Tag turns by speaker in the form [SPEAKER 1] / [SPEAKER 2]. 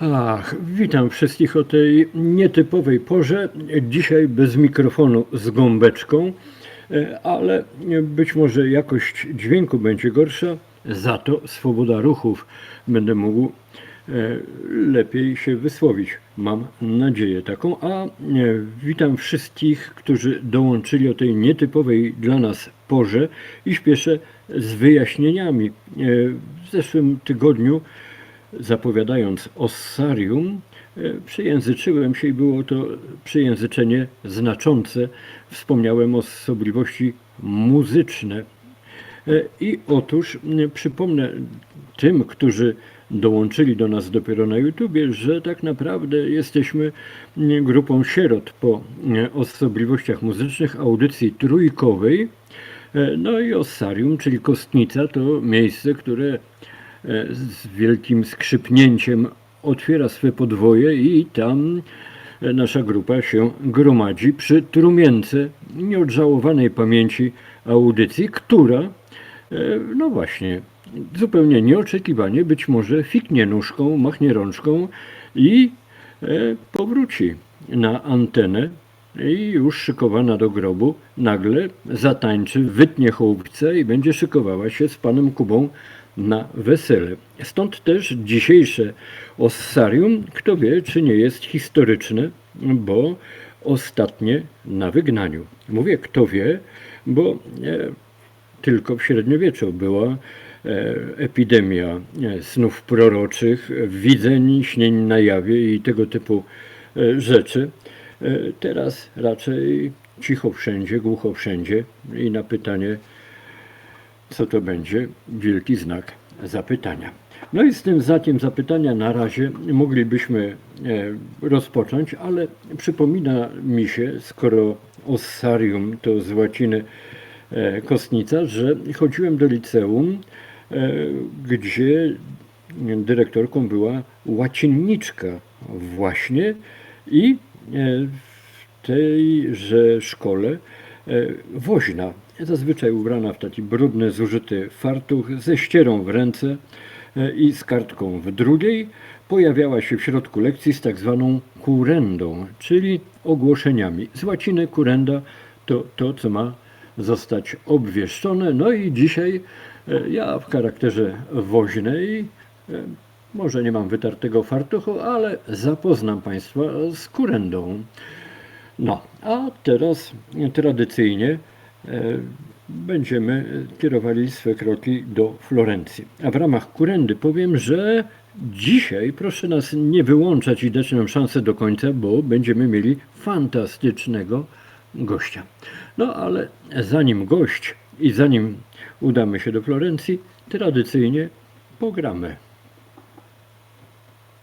[SPEAKER 1] Ach, witam wszystkich o tej nietypowej porze. Dzisiaj bez mikrofonu z gąbeczką, e, ale być może jakość dźwięku będzie gorsza, za to swoboda ruchów będę mógł e, lepiej się wysłowić. Mam nadzieję taką. A e, witam wszystkich, którzy dołączyli o tej nietypowej dla nas porze i śpieszę z wyjaśnieniami. W zeszłym tygodniu zapowiadając ossarium, e, przejęzyczyłem się i było to przejęzyczenie znaczące. Wspomniałem osobliwości muzyczne. E, I otóż przypomnę tym, którzy dołączyli do nas dopiero na YouTubie, że tak naprawdę jesteśmy grupą sierot po osobliwościach muzycznych audycji trójkowej. E, No i Ossarium, czyli Kostnica, to miejsce, które z wielkim skrzypnięciem otwiera swe podwoje i tam e, nasza grupa się gromadzi przy trumience nieodżałowanej pamięci audycji, która, e, no właśnie, zupełnie nieoczekiwanie, być może fiknie nóżką, machnie rączką i e, powróci na antenę i już szykowana do grobu, nagle zatańczy, wytnie chołupce i będzie szykowała się z panem Kubą na wesele. Stąd też dzisiejsze ossarium, kto wie, czy nie jest historyczne, bo ostatnie na wygnaniu. Mówię kto wie, bo e, tylko w średniowieczu była e, epidemia e, snów proroczych, widzeń, śnień na jawie i tego typu rzeczy. Teraz raczej cicho wszędzie, głucho wszędzie i na pytanie, co to będzie, wielki znak zapytania. No i z tym znakiem zapytania na razie moglibyśmy e, rozpocząć, ale przypomina mi się, skoro ossarium to z łaciny e, kostnica, że chodziłem do liceum, e, gdzie dyrektorką była łacinniczka właśnie i w tejże szkole woźna, zazwyczaj ubrana w taki brudny, zużyty fartuch ze ścierą w ręce e, i z kartką w drugiej, pojawiała się w środku lekcji z tak zwaną kurendą, czyli ogłoszeniami. Z łaciny kurenda to to, co ma zostać obwieszczone. No i dzisiaj e, ja w charakterze woźnej e, może nie mam wytartego fartuchu, ale zapoznam Państwa z kurendą. No, a teraz tradycyjnie e, będziemy kierowali swe kroki do Florencji. A w ramach kurendy powiem, że dzisiaj proszę nas nie wyłączać i dać nam szansę do końca, bo będziemy mieli fantastycznego gościa. No ale zanim gość i zanim udamy się do Florencji, tradycyjnie pogramy.